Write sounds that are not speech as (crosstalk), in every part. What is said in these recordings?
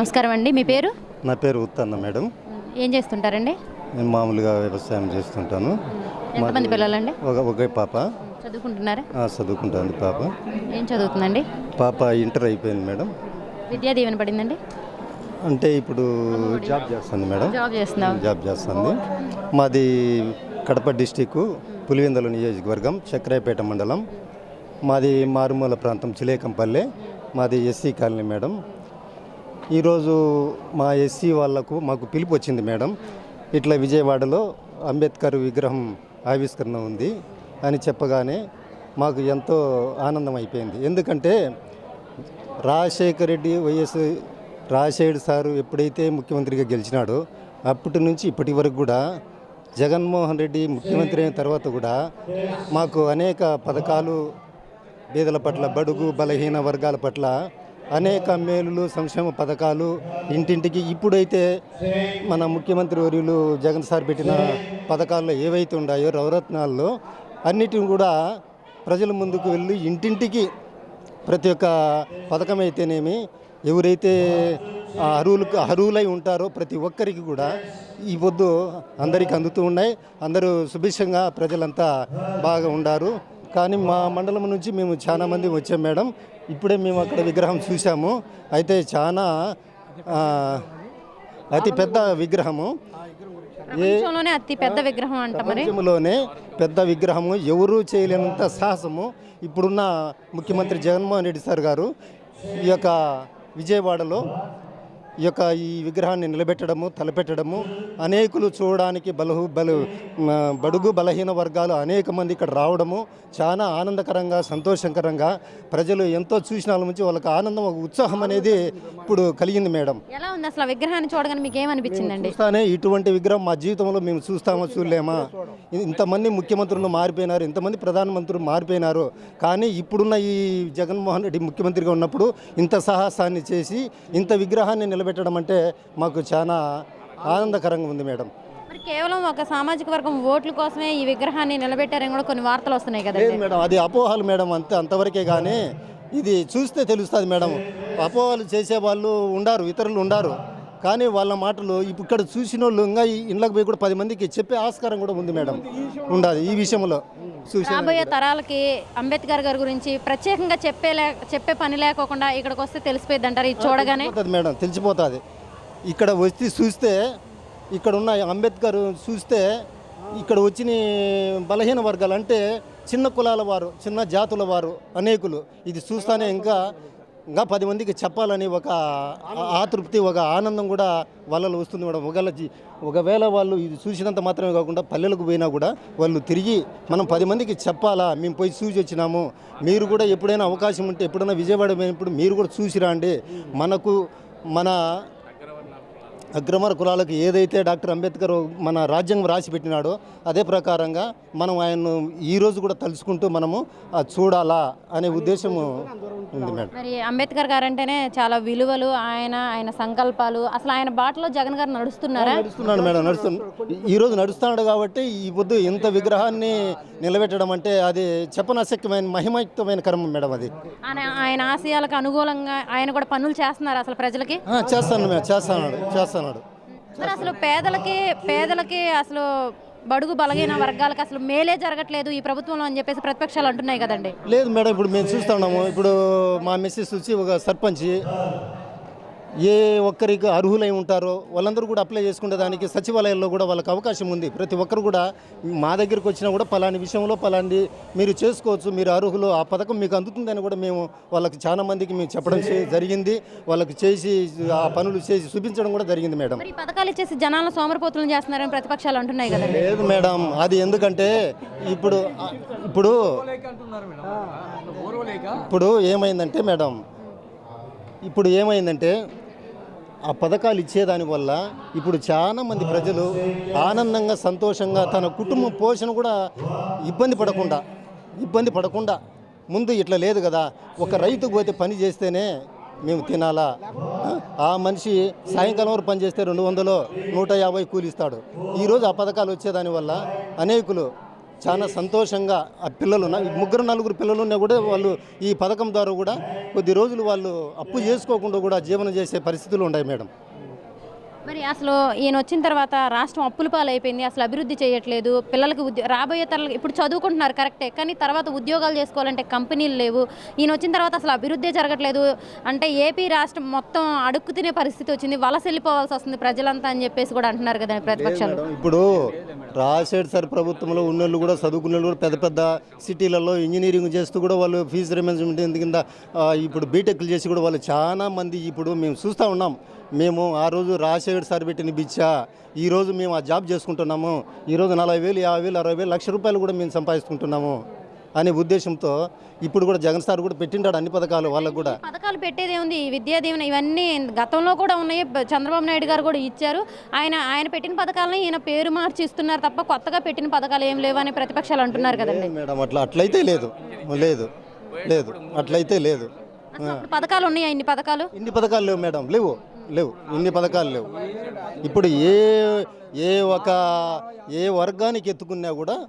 నమస్కారం అండి మీ పేరు? నా పేరు ఉత్తన్న మేడం. ఏం చేస్తుంటారండి? నేను మామూలుగా వ్యవసాయం చేస్తుంటాను. ఎంతమంది పిల్లలండి? ఒక ఒకే పాప. చదువుకుంటున్నారా? చదువుకుంటుంది పాప. ఏం చదువుతుందండి? పాప ఇంటర్ అయిపోయింది మేడం. విద్యా దీవెన పడిందండి? అంటే ఇప్పుడు జాబ్ చేస్తుంది మేడం. జాబ్ చేస్తున్నావు జాబ్ చేస్తుంది. మాది కడప డిస్టిక్ పులివెందుల నియోజకవర్గం చక్రాయపేట మండలం. మాది మారుమూల ప్రాంతం చిలేకంపల్లె. మాది ఎస్సీ కాలనీ మేడం. ఈరోజు మా ఎస్సీ వాళ్ళకు మాకు పిలుపు వచ్చింది మేడం. ఇట్లా విజయవాడలో అంబేద్కర్ విగ్రహం ఆవిష్కరణ ఉంది అని చెప్పగానే మాకు ఎంతో ఆనందం అయిపోయింది. ఎందుకంటే Rajasekhara Reddy Y S Rajasekhar sir ఎప్పుడైతే ముఖ్యమంత్రిగా గెలిచినాడో అప్పటి నుంచి ఇప్పటి వరకు కూడా జగన్మోహన్ రెడ్డి ముఖ్యమంత్రి అయిన తర్వాత కూడా మాకు అనేక పథకాలు పేదల పట్ల బడుగు బలహీన వర్గాల పట్ల అనేక మేలులు సంక్షేమ పథకాలు ఇంటింటికి ఇప్పుడైతే మన ముఖ్యమంత్రి వర్యులు జగన్ సార్ పెట్టిన పథకాల్లో ఏవైతే ఉన్నాయో నవరత్నాల్లో అన్నిటిని కూడా ప్రజల ముందుకు వెళ్ళి ఇంటింటికి ప్రతి ఒక్క పథకం అయితేనేమి ఎవరైతే అరువులు అరువులై ఉంటారో ప్రతి ఒక్కరికి కూడా ఈ పొద్దు అందరికీ అందుతూ ఉన్నాయి. అందరూ సుభిక్షంగా ప్రజలంతా బాగా ఉండారు. కానీ మా మండలం నుంచి మేము చాలా మంది వచ్చాం మేడం. ఇప్పుడే మేము అక్కడ విగ్రహం చూసాము అయితే చాలా అతి పెద్ద విగ్రహము. ప్రపంచంలోనే అతి పెద్ద విగ్రహం అంట మరి. ప్రపంచంలోనే పెద్ద విగ్రహము. ఎవరూ చేయలేనంత సాహసము. ఇప్పుడున్న ముఖ్యమంత్రి జగన్మోహన్ రెడ్డి సార్ గారు ఈ యొక్క విజయవాడలో ఈ యొక్క ఈ విగ్రహాన్ని నిలబెట్టడము తలపెట్టడము అనేకులు చూడడానికి బలహు బలు బడుగు బలహీన వర్గాలు అనేక మంది ఇక్కడ రావడము చాలా ఆనందకరంగా సంతోషకరంగా ప్రజలు ఎంతో చూసిన నుంచి వాళ్ళకి ఆనందం ఒక ఉత్సాహం అనేది ఇప్పుడు కలిగింది మేడం. ఎలా ఉంది అసలు విగ్రహాన్ని చూడగానే మీకు ఏమనిపించిందండి? చూస్తానే ఇటువంటి విగ్రహం మా జీవితంలో మేము చూస్తామో చూడలేమా? ఇంతమంది ముఖ్యమంత్రులు మారిపోయినారు ఇంతమంది ప్రధానమంత్రులు మారిపోయినారు. కానీ ఇప్పుడున్న ఈ జగన్మోహన్ రెడ్డి ముఖ్యమంత్రిగా ఉన్నప్పుడు ఇంత సాహసాన్ని చేసి ఇంత విగ్రహాన్ని నిలబెట్టడం అంటే మాకు చాలా ఆనందకరంగా ఉంది మేడం. మరి కేవలం ఒక సామాజిక వర్గం ఓట్ల కోసమే ఈ విగ్రహాన్ని నిలబెట్టారని కూడా కొన్ని వార్తలు వస్తున్నాయి లేదు కదండి మేడం. అది అపోహలు మేడం. అంతే అంతవరకే కానీ ఇది చూస్తే తెలుస్తుంది మేడం. అపోహలు చేసేవాళ్ళు ఉండారు ఇతరులు ఉండారు. కానీ వాళ్ళ మాటలు ఇక్కడ చూసిన వాళ్ళు ఇంకా ఇండ్లకు పోయి కూడా పది మందికి చెప్పే ఆస్కారం కూడా ఉంది మేడం. ఉండాలి ఈ విషయంలో. రాబోయే తరాలకి అంబేద్కర్ గారి గురించి ప్రత్యేకంగా చెప్పే చెప్పే పని లేకోకుండా ఇక్కడికి వస్తే తెలిసిపోయింది అంటారు ఇది చూడగానే మేడం తెలిసిపోతుంది. ఇక్కడ వచ్చి చూస్తే ఇక్కడ ఉన్న అంబేద్కర్ చూస్తే ఇక్కడ వచ్చిన బలహీన వర్గాలు అంటే చిన్న కులాల వారు చిన్న జాతుల వారు అనేకులు. ఇది చూస్తానే ఇంకా ఇంకా పది మందికి చెప్పాలని ఒక ఆతృప్తి ఒక ఆనందం కూడా వాళ్ళలో వస్తుంది మేడం. ఒకవేళ ఒకవేళ వాళ్ళు ఇది చూసినంత మాత్రమే కాకుండా పల్లెలకు పోయినా కూడా వాళ్ళు తిరిగి మనం పది మందికి చెప్పాలా మేము పోయి చూసి వచ్చినాము మీరు కూడా ఎప్పుడైనా అవకాశం ఉంటే ఎప్పుడైనా విజయవాడ పోయినప్పుడు మీరు కూడా చూసి రండి మనకు మన అగ్రమర కులాలకు ఏదైతే డాక్టర్ అంబేద్కర్ మన రాజ్యాంగం రాసి పెట్టినాడో అదే ప్రకారంగా మనం ఆయన్ను ఈ రోజు కూడా తలుచుకుంటూ మనము చూడాలా అనే ఉద్దేశము ఉంది మేడం. మరి అంబేద్కర్ గారు అంటేనే చాలా విలువలు ఆయన ఆయన సంకల్పాలు అసలు ఆయన బాటలో జగన్ గారు నడుస్తున్నారా? నడుస్తున్నాడు మేడం నడుస్తు ఈ రోజు నడుస్తున్నాడు కాబట్టి ఈ పొద్దు ఇంత విగ్రహాన్ని నిలబెట్టడం అంటే అది చెప్పనశక్యమైన మహిమయుక్తమైన కర్మ మేడం అది. ఆయన ఆయన ఆశయాలకు అనుకూలంగా ఆయన కూడా పనులు చేస్తున్నారు అసలు ప్రజలకి? చేస్తాను మేడం చేస్తున్నాడు చేస్తున్నాడు. మరి అసలు పేదలకి పేదలకి అసలు బడుగు బలహీన వర్గాలకు అసలు మేలే జరగట్లేదు ఈ ప్రభుత్వంలో అని చెప్పేసి ప్రతిపక్షాలు అంటున్నాయి కదండి. లేదు మేడం ఇప్పుడు మేము చూస్తున్నాము ఇప్పుడు మా మిస్సెస్ వచ్చి ఒక సర్పంచ్ ఏ ఒక్కరికి అర్హులై ఉంటారో వాళ్ళందరూ కూడా అప్లై చేసుకునే దానికి సచివాలయాల్లో కూడా వాళ్ళకి అవకాశం ఉంది. ప్రతి ఒక్కరు కూడా మా దగ్గరికి వచ్చినా కూడా పలాని విషయంలో పలాంటి మీరు చేసుకోవచ్చు మీరు అర్హులు ఆ పథకం మీకు అందుతుందని కూడా మేము వాళ్ళకి చాలా మందికి మేము చెప్పడం జరిగింది. వాళ్ళకి చేసి ఆ పనులు చేసి చూపించడం కూడా జరిగింది మేడం. పథకాలు ఇచ్చేసి జనాలను సోమరపోతులను చేస్తున్నారని ప్రతిపక్షాలు అంటున్నాయి కదండి లేదు మేడం అది ఎందుకంటే ఇప్పుడు ఇప్పుడు ఇప్పుడు ఏమైందంటే మేడం ఇప్పుడు ఏమైందంటే ఆ పథకాలు ఇచ్చేదానివల్ల ఇప్పుడు చాలామంది ప్రజలు ఆనందంగా సంతోషంగా తన కుటుంబ పోషణ కూడా ఇబ్బంది పడకుండా ఇబ్బంది పడకుండా ముందు ఇట్లా లేదు కదా ఒక రైతు పోతే పని చేస్తేనే మేము తినాలా ఆ? మనిషి సాయంకాలం వరకు పనిచేస్తే రెండు వందలు నూట యాభై కూలిస్తాడు ఈరోజు ఆ పథకాలు వచ్చేదాని వల్ల అనేకులు చాలా సంతోషంగా ఆ పిల్లలు ముగ్గురు నలుగురు పిల్లలు ఉన్నా కూడా వాళ్ళు ఈ పథకం ద్వారా కూడా కొద్ది రోజులు వాళ్ళు అప్పు చేసుకోకుండా కూడా జీవనం చేసే పరిస్థితులు ఉన్నాయి మేడం. మరి అసలు ఈయన వచ్చిన తర్వాత రాష్ట్రం అప్పుల పాలైపోయింది అసలు అభివృద్ధి చేయట్లేదు పిల్లలకి ఉద్యో రాబోయే తరాలకి ఇప్పుడు చదువుకుంటున్నారు కరెక్టే కానీ తర్వాత ఉద్యోగాలు చేసుకోవాలంటే కంపెనీలు లేవు ఈయన వచ్చిన తర్వాత అసలు అభివృద్ధి జరగట్లేదు అంటే ఏపీ రాష్ట్రం మొత్తం అడుక్కు తినే పరిస్థితి వచ్చింది వలస వెళ్ళిపోవాల్సి వస్తుంది ప్రజలంతా అని చెప్పేసి కూడా అంటున్నారు కదా ప్రతిపక్షాలు. ఇప్పుడు రాజశేఖర్ సార్ ప్రభుత్వంలో ఉన్నోళ్ళు కూడా చదువుకున్న కూడా పెద్ద పెద్ద సిటీలలో ఇంజనీరింగ్ చేస్తూ కూడా వాళ్ళు ఫీజు రిమెంట్మెంట్ కింద ఇప్పుడు బీటెక్లు చేసి కూడా వాళ్ళు చాలా మంది ఇప్పుడు మేము చూస్తూ ఉన్నాం. మేము ఆ రోజు రాజశేఖర్ సార్ పెట్టిన బిచ్చా ఈరోజు మేము ఆ జాబ్ చేసుకుంటున్నాము. ఈరోజు నలభై వేలు యాభై వేలు అరవై వేలు లక్ష రూపాయలు కూడా మేము సంపాదించుకుంటున్నాము అనే ఉద్దేశంతో ఇప్పుడు కూడా జగన్ సార్ కూడా పెట్టింటాడు అన్ని పథకాలు వాళ్ళకు కూడా. పథకాలు పెట్టేది ఈ విద్యా దీవెన ఇవన్నీ గతంలో కూడా ఉన్నాయి. చంద్రబాబు నాయుడు గారు కూడా ఇచ్చారు. ఆయన ఆయన పెట్టిన పథకాలను ఈయన పేరు మార్చి ఇస్తున్నారు తప్ప కొత్తగా పెట్టిన పథకాలు ఏం లేవు అని ప్రతిపక్షాలు అంటున్నారు కదండి. మేడం అట్లా అట్లయితే లేదు. లేదు లేదు అట్లయితే లేదు. పథకాలు ఉన్నాయా? ఇన్ని పథకాలు? ఇన్ని పథకాలు లేవు మేడం లేవు. లేవు. ఇన్ని పథకాలు లేవు. ఇప్పుడు ఏ ఏ ఒక ఏ వర్గానికి ఎత్తుకున్నా కూడా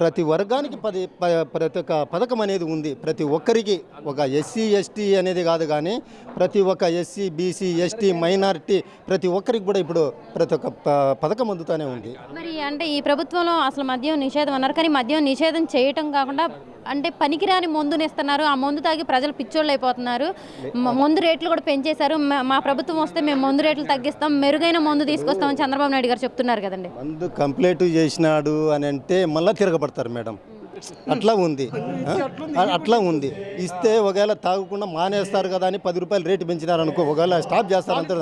ప్రతి వర్గానికి పది ప- ప్రతి ఒక్క పథకం అనేది ఉంది. ప్రతి ఒక్కరికి ఒక ఎస్సీ ఎస్టీ అనేది కాదు కానీ ప్రతి ఒక్క ఎస్సీ బీసీ ఎస్టీ మైనారిటీ ప్రతి ఒక్కరికి కూడా ఇప్పుడు ప్రతి ఒక్క ప- పథకం అందుతూనే ఉంది. మరి అంటే ఈ ప్రభుత్వంలో అసలు మద్యం నిషేధం అన్నారు కానీ మద్యం నిషేధం చేయటం కాకుండా అంటే పనికిరాని మందుని ఇస్తున్నారు ఆ మందు తాగి ప్రజలు పిచ్చోళ్ళు అయిపోతున్నారు. మందు రేట్లు కూడా పెంచేశారు. మ- మా ప్రభుత్వం వస్తే మేము మందు రేట్లు తగ్గిస్తాం. మెరుగైన మందు తీసుకొస్తామని చంద్రబాబు నాయుడు గారు చెప్తున్నారు కదండి. మందు కంప్లీట్ చేసినాడు అని అంటే మళ్ళీ తిరగబడతారు మేడం. అట్లా ఉంది. (laughs) అట్లా ఉంది. ఇస్తే ఒకవేళ తాగకుండా మానేస్తారు కదా అని పది రూపాయలు రేటు పెంచినారు అనుకో ఒకవేళ స్టాప్ చేస్తారంటే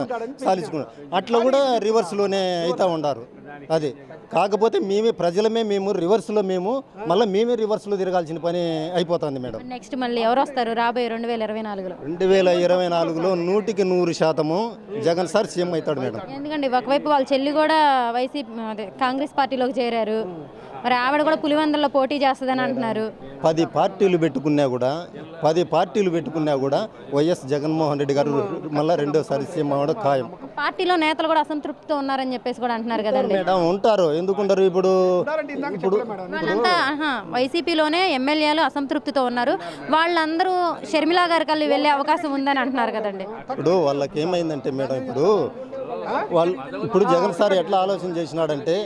సాధించుకున్నారు. అట్లా కూడా రివర్స్లోనే అవుతా ఉండారు. అది. కాకపోతే మేమే ప్రజలమే మేము రివర్స్లో మేము మళ్ళీ మేమే రివర్స్లో తిరగాల్సిన పని అయిపోతుంది మేడం. నెక్స్ట్ మళ్ళీ ఎవరు వస్తారు? రాబోయే రెండు వేల ఇరవై నాలుగులో. రెండు వేల ఇరవై నాలుగులో నూటికి నూరు శాతము జగన్ సార్ సీఎం అవుతాడు మేడం. ఎందుకండి? ఒకవైపు వాళ్ళ చెల్లి కూడా వైసీపీ కాంగ్రెస్ పార్టీలోకి చేరారు. మరి ఆవిడ కూడా పులివెందుల్లో పోటీ చేస్తుందని అంటున్నారు. పది పార్టీలు పెట్టుకున్నా కూడా పది పార్టీలు పెట్టుకున్నా కూడా వైఎస్ జగన్మోహన్ రెడ్డి గారు మళ్ళీ రెండోసారి సీఎం అవ్వడం ఖాయం. పార్టీలో నేతలు కూడా అసంతృప్తితో ఉన్నారని చెప్పేసి కూడా అంటున్నారు కదండి. మేడం ఉంటారు. ఎందుకుంటారు ఇప్పుడు? ఇప్పుడు వాళ్ళంతా ఆహా, వైసీపీలోనే ఎమ్మెల్యేలు అసంతృప్తితో ఉన్నారు. వాళ్ళందరూ షర్మిలా గారి కల్లి వెళ్ళే అవకాశం ఉందని అంటున్నారు కదండి. ఇప్పుడు వాళ్ళకి ఏమైందంటే మేడం ఇప్పుడు వాళ్ళు ఇప్పుడు జగన్ సార్ ఎట్లా ఆలోచన చేసినాడంటే?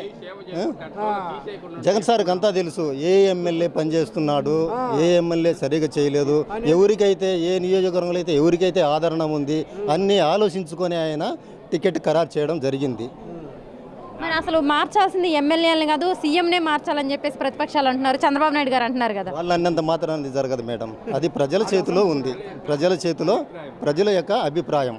జగన్ సార్కి అంతా తెలుసు ఏ ఎమ్మెల్యే పనిచేస్తున్నాడు ఏ ఎమ్మెల్యే సరిగా చేయలేదు ఎవరికైతే ఏ నియోజకవర్గంలో అయితే ఎవరికైతే ఆదరణ ఉంది అన్నీ ఆలోచించుకొని ఆయన టికెట్ ఖరారు చేయడం జరిగింది. మరి అసలు మార్చాల్సింది ఎమ్మెల్యేలను కాదు సీఎంనే మార్చాలని చెప్పేసి ప్రతిపక్షాలు అంటున్నారు చంద్రబాబు నాయుడు గారు అంటున్నారు కదా. వాళ్ళు అన్నంత మాత్రం జరగదు మేడం. అది ప్రజల చేతిలో ఉంది. ప్రజల చేతిలో ప్రజల యొక్క అభిప్రాయం.